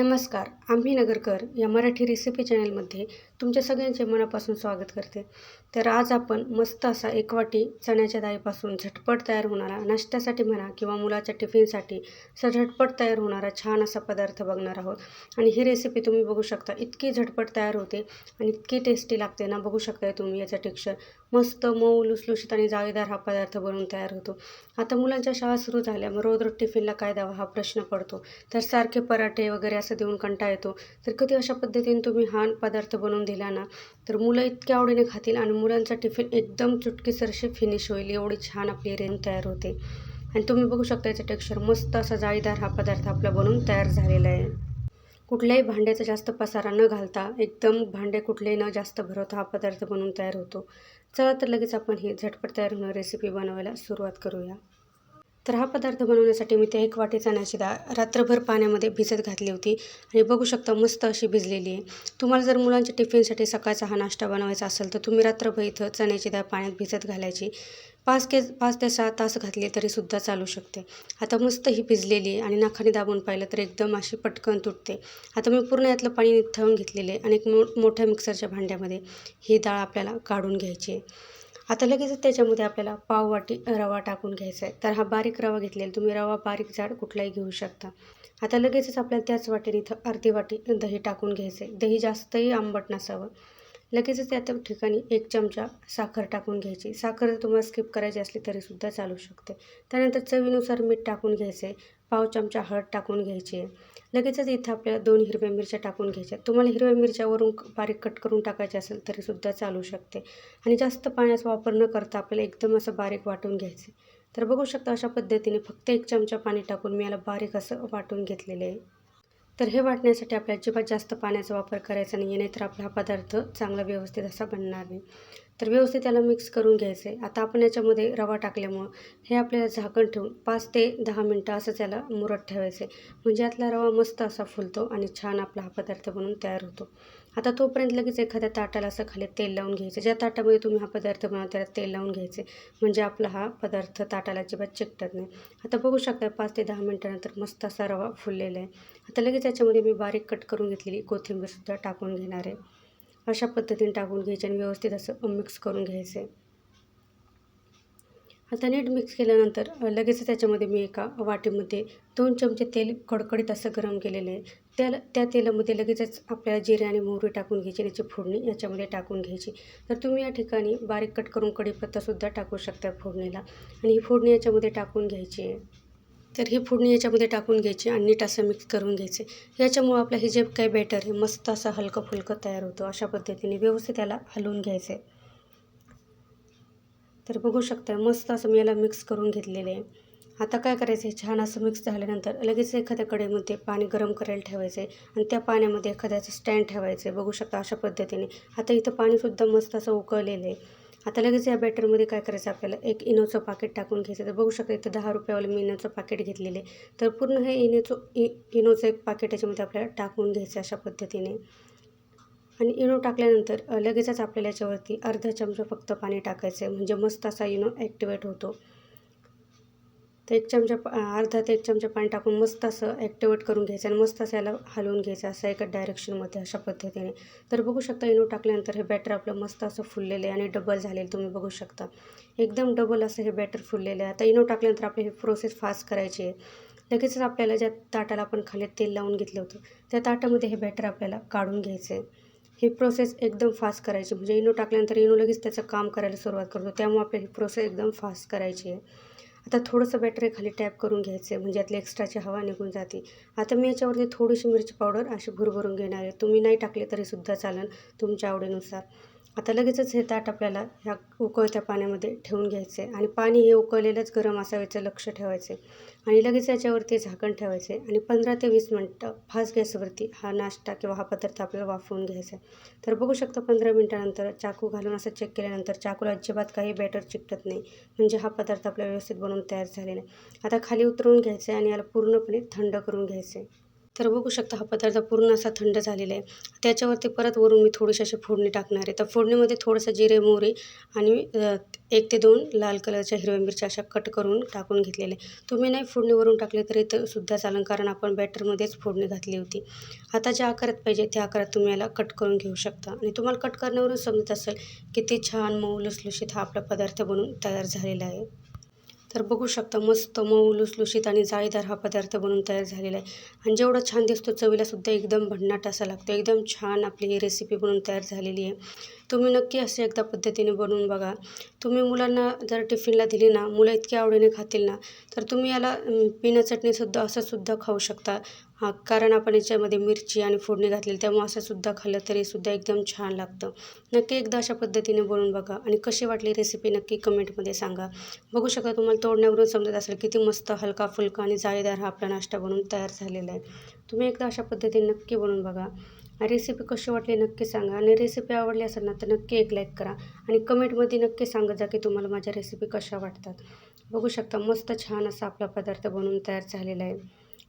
नमस्कार आम्ही नगरकर या मराठी रेसिपी चॅनलमध्ये तुमच्या सगळ्यांचे मनापासून स्वागत करते. तर आज आपण मस्त असा एक वाटी चण्याच्या डाळीपासून झटपट तयार होणारा नाश्त्यासाठी म्हणा किंवा मुलाच्या टिफिनसाठी झटपट तयार होणारा छान असा पदार्थ बघणार आहोत. आणि ही रेसिपी तुम्ही बघू शकता इतकी झटपट तयार होते आणि इतकी टेस्टी लागते ना बघू शकताय तुम्ही याचं टेक्स्चर मस्त मऊ लुसलुशीत आणि जाळीदार हा पदार्थ बनवून तयार होतो. आता मुलांच्या शाळा सुरू झाल्या मग रोज रोज टिफिनला काय द्यावा हा प्रश्न पडतो. तर सारखे पराठे वगैरे असं देऊन कंटाळा येतो. तर कधी अशा पद्धतीने तुम्ही हा पदार्थ बनवून दिला ना तर मुलं इतक्या आवडीने खातील आणि मुलांचा टिफिन एकदम चुटकीसरशी फिनिश होईल एवढी छान आपली रेंज तयार होते. आणि तुम्ही बघू शकता याचं टेक्स्चर मस्त असा जाळीदार हा पदार्थ आपला बनवून तयार झालेला आहे. कुठल्याही भांड्याचा जास्त पसारा न घालता एकदम भांडे कुठलेही न जास्त भरवता हा पदार्थ बनवून तयार होतो. चला तर लगेच आपण ही झटपट तयार होणारी रेसिपी बनवायला सुरुवात करूया. तर हा पदार्थ बनवण्यासाठी मी त्या एक वाटी चण्याची डाळ रात्रभर पाण्यामध्ये भिजत घातली होती. आणि बघू शकता मस्त अशी भिजलेली आहे. तुम्हाला जर मुलांच्या टिफिनसाठी सकाळचा हा नाश्ता बनवायचा असेल तर तुम्ही रात्रभर इथं चण्याची डाळ पाण्यात भिजत घालायची. पाच के पाच ते सहा तास घातले तरीसुद्धा चालू शकते. आता मस्त ही भिजलेली आहे आणि नाखाने दाबून पाहिलं तर एकदम अशी पटकन तुटते. आता मी पूर्ण यातलं पाणी निथळून घेतलेले आहे आणि एक मो मोठ्या मिक्सरच्या भांड्यामध्ये ही डाळ आपल्याला काढून घ्यायची आहे. आता लगेचच त्याच्यामध्ये आपल्याला पाववाटी रवा टाकून घ्यायचा आहे. तर हा बारीक रवा घेतलेला तुम्ही रवा बारीक जाड कुठलाही घेऊ शकता. आता लगेचच आपल्याला त्याच वाटेने इथं अर्धी वाटी दही टाकून घ्यायचं आहे. दही जास्तही आंबट नसावं. लगेचच त्या ठिकाणी एक चमचा साखर टाकून घ्यायची. साखर जर तुम्हाला स्किप करायची असली तरीसुद्धा चालू शकते. त्यानंतर चवीनुसार मीठ टाकून घ्यायचे. पाव चमचा हळद टाकून घ्यायची. आहे लगेचच इथं आपल्याला दोन हिरव्या मिरच्या टाकून घ्यायच्या. तुम्हाला हिरव्या मिरच्यावरून बारीक कट करून टाकायचे असेल तरीसुद्धा चालू शकते. आणि जास्त पाण्याचा वापर न करता आपल्याला एकदम असं बारीक वाटून घ्यायचे. तर बघू शकता अशा पद्धतीने फक्त एक चमचा पाणी टाकून मी याला बारीक असं वाटून घेतलेले आहे. तर हे वाटण्यासाठी आपल्या अजिबात जास्त पाण्याचा वापर करायचा नाही आहे नाहीतर आपला हा पदार्थ चांगला व्यवस्थित असा बनणार नाही. तर व्यवस्थित त्याला मिक्स करून घ्यायचं आहे आता आपण याच्यामध्ये रवा टाकल्यामुळं हे आपल्याला झाकण ठेवून पाच ते दहा मिनटं असं त्याला मुरत ठेवायचं आहे म्हणजे यातला रवा मस्त असा फुलतो आणि छान आपला हा पदार्थ बनवून तयार होतो. आता तोपर्यंत लगेच एखाद्या ताटाला असं खाली तेल लावून घ्यायचं. ज्या ताटामध्ये तुम्ही हा पदार्थ बनवा त्याला तेल लावून घ्यायचे म्हणजे आपला हा पदार्थ ताटाला अजिबात चिकटत नाही. आता बघू शकता पाच ते दहा मिनटानंतर मस्त असा रवा फुललेला आहे. आता लगेच याच्यामध्ये मी बारीक कट करून घेतलेली कोथिंबीरसुद्धा टाकून घेणार आहे. अशा पद्धतीने टाकून घ्यायचे आणि व्यवस्थित असं मिक्स करून घ्यायचे. आता नीट मिक्स केल्यानंतर लगेच त्याच्यामध्ये मी एका वाटीमध्ये दोन चमचे तेल कडकडीत असं गरम केलेले आहे. त्या त्या तेलामध्ये लगेचच आपल्याला जिरे आणि मोहरी टाकून घ्यायची याची फोडणी याच्यामध्ये टाकून घ्यायची. तर तुम्ही या ठिकाणी बारीक कट करून कढीपत्तासुद्धा टाकू शकता फोडणीला. आणि ही फोडणी याच्यामध्ये टाकून घ्यायची आहे. तर ही फोडणी याच्यामध्ये टाकून घ्यायची आणि नीट असं मिक्स करून घ्यायचे. याच्यामुळं आपलं हे जे काही बॅटर आहे मस्त असं हलकं फुलकं तयार होतो अशा पद्धतीने व्यवस्थित त्याला हलवून घ्यायचं आहे तर बघू शकता मस्त असं मी याला मिक्स करून घेतलेलं आहे. आता काय करायचं आहे छान असं मिक्स झाल्यानंतर लगेच एखाद्या कडेमध्ये पाणी गरम करायला ठेवायचं आहे आणि त्या पाण्यामध्ये एखाद्याचं स्टँड ठेवायचं आहे बघू शकता अशा पद्धतीने. आता इथं पाणीसुद्धा मस्त असं उकळलेलं आहे. आता लगेच या बॅटरमध्ये काय करायचं आपल्याला? एक इनोचं पाकिट टाकून घ्यायचं. तर बघू शकता इथं दहा रुपयावालं मी इनोचं पाकिट घेतलेले. तर पूर्ण हे इनोचं इ इनोचं एक पाकिट याच्यामध्ये आपल्याला टाकून घ्यायचं अशा पद्धतीने. आणि इनो टाकल्यानंतर लगेचच आपल्याला याच्यावरती अर्धा चमचा फक्त पाणी टाकायचं आहे म्हणजे मस्त असा इनो ॲक्टिवेट होतो. तर एक चमचा अर्धा ते एक चमचा पाणी टाकून मस्त असं ॲक्टिवेट करून घ्यायचं आणि मस्त असं याला हलवून घ्यायचं असं एका डायरेक्शनमध्ये अशा पद्धतीने. तर बघू शकता इनो टाकल्यानंतर हे बॅटर आपलं मस्त असं फुललेलं आहे आणि डबल झालेलं तुम्ही बघू शकता. एकदम डबल असं हे बॅटर फुललेलं आहे. आता इनो टाकल्यानंतर आपली ही प्रोसेस फास्ट करायची आहे. लगेचच आपल्याला ज्या ताटाला आपण खाली तेल लावून घेतलं होतं त्या ताटामध्ये हे बॅटर आपल्याला काढून घ्यायचं आहे. ही प्रोसेस एकदम फास्ट करायची म्हणजे इनो टाकल्यानंतर इनो लगेच त्याचं काम करायला सुरुवात करतो. त्यामुळे आपल्याला ही प्रोसेस एकदम फास्ट करायची आहे. आता थोडंसं बॅटरी खाली टॅप करून घ्यायचं आहे म्हणजे यातली एक्स्ट्राची हवा निघून जाते. आता मी याच्यावरती थोडीशी मिरची पावडर अशी भरभरून घेणार आहे. तुम्ही नाही टाकले तरीसुद्धा चालेल तुमच्या आवडीनुसार. आता लगेचच हे ताट आपल्याला ह्या उकळत्या पाण्यामध्ये ठेवून घ्यायचे आणि पाणी हे उकळलेलंच गरम असावेचं लक्ष ठेवायचे. आणि लगेच याच्यावरती झाकण ठेवायचे आणि पंधरा ते वीस मिनटं फास्ट गॅसवरती हा नाश्ता किंवा हा पदार्थ आपल्याला वाफवून घ्यायचा आहे. तर बघू शकता पंधरा मिनटानंतर चाकू घालून असं चेक केल्यानंतर चाकूला अजिबात काही बॅटर चिकटत नाही. म्हणजे हा पदार्थ आपल्याला व्यवस्थित बनवून तयार झालेला आहे. आता खाली उतरवून घ्यायचं आहे आणि याला पूर्णपणे थंड करून घ्यायचं. आहे तर बघू शकता हा पदार्थ पूर्ण असा थंड झालेला आहे. त्याच्यावरती परत वरून मी थोडीशी अशी फोडणी टाकणार आहे. तर फोडणीमध्ये थोडंसं जिरे मोहरी आणि एक ते दोन लाल कलरच्या हिरव्या मिरच्या अशा कट करून टाकून घेतलेले तुम्ही नाही फोडणीवरून टाकले तरी तर सुद्धा चालेल. कारण आपण बॅटरमध्येच फोडणी घातली होती. आता ज्या आकारात पाहिजे त्या आकारात तुम्ही याला कट करून घेऊ शकता. आणि तुम्हाला कट करण्यावरून समजत असेल किती छान मऊ लुसलुशीत हा आपला पदार्थ बनून तयार झालेला आहे. तर बघू शकता मस्त मऊ लुसलुशीत आणि जाळीदार हा पदार्थ बनून तयार झालेला आहे. आणि जेवढा छान दिसतो चवीला सुद्धा एकदम भन्नाट असा लागतो. एकदम छान आपली ही रेसिपी बनवून तयार झालेली आहे. तुम्ही नक्की असे एकदा पद्धतीने बनवून बघा. तुम्ही मुलांना जर टिफिनला दिली ना मुलं इतकी आवडीने खातील ना तर तुम्ही याला अं, बिना चटणीसुद्धा असंसुद्धा खाऊ शकता. हां कारण आपण याच्यामध्ये मिरची आणि फोडणी घातलेली त्यामुळे असंसुद्धा खाल्लं तरीसुद्धा एकदम छान लागतं. नक्की एकदा अशा पद्धतीने बनवून बघा आणि कशी वाटली रेसिपी नक्की कमेंटमध्ये सांगा. बघू शकता तुम्हाला तोडण्यावरून समजत असेल किती मस्त हलका फुलका आणि जाळीदार हा आपला नाश्ता बनवून तयार झालेला आहे. तुम्ही एकदा अशा पद्धतीने नक्की बनवून बघा. रेसिपी कशी वाटली नक्की सांगा. आणि रेसिपी आवडली असेल ना तर नक्की एक लाईक करा. आणि कमेंटमध्ये नक्की सांगत जा की तुम्हाला माझ्या रेसिपी कशा वाटतात. बघू शकता मस्त छान असा आपला पदार्थ बनवून तयार झालेला आहे.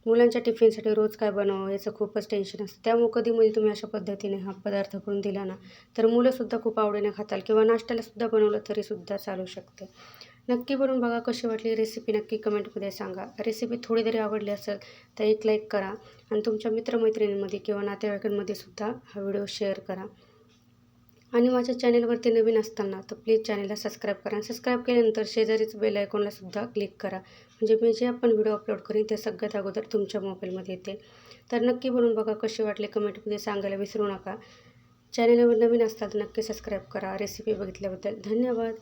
मुलांच्या टिफिनसाठी रोज काय बनवावं याचं खूपच टेन्शन असतं. त्यामुळे कधीमध्ये म्हणजे तुम्ही अशा पद्धतीने हा पदार्थ करून दिला ना तर मुलंसुद्धा खूप आवडीने खाताल किंवा नाश्त्यालासुद्धा बनवलं तरीसुद्धा चालू शकते. नक्की बनवून बघा कशी वाटली रेसिपी नक्की कमेंटमध्ये सांगा. रेसिपी थोडी जरी आवडली असेल तर एक लाईक करा. आणि तुमच्या मित्रमैत्रिणींमध्ये किंवा नातेवाईकांमध्ये सुद्धा हा व्हिडिओ शेअर करा. आणि माझ्या चॅनेलवरती नवीन असताना तर प्लीज चॅनलला सबस्क्राईब करा. आणि सबस्क्राईब केल्यानंतर शेजारीच बेल आयकॉनला सुद्धा क्लिक करा. म्हणजे मी जे आपण व्हिडिओ अपलोड करीन ते सगळ्यात अगोदर तुमच्या मोबाईलमध्ये येते. तर नक्की बनवून बघा कसे वाटले कमेंटमध्ये सांगायला विसरू नका. चॅनलवर नवीन असताल तर नक्की सबस्क्राईब करा. रेसिपी बघितल्याबद्दल धन्यवाद.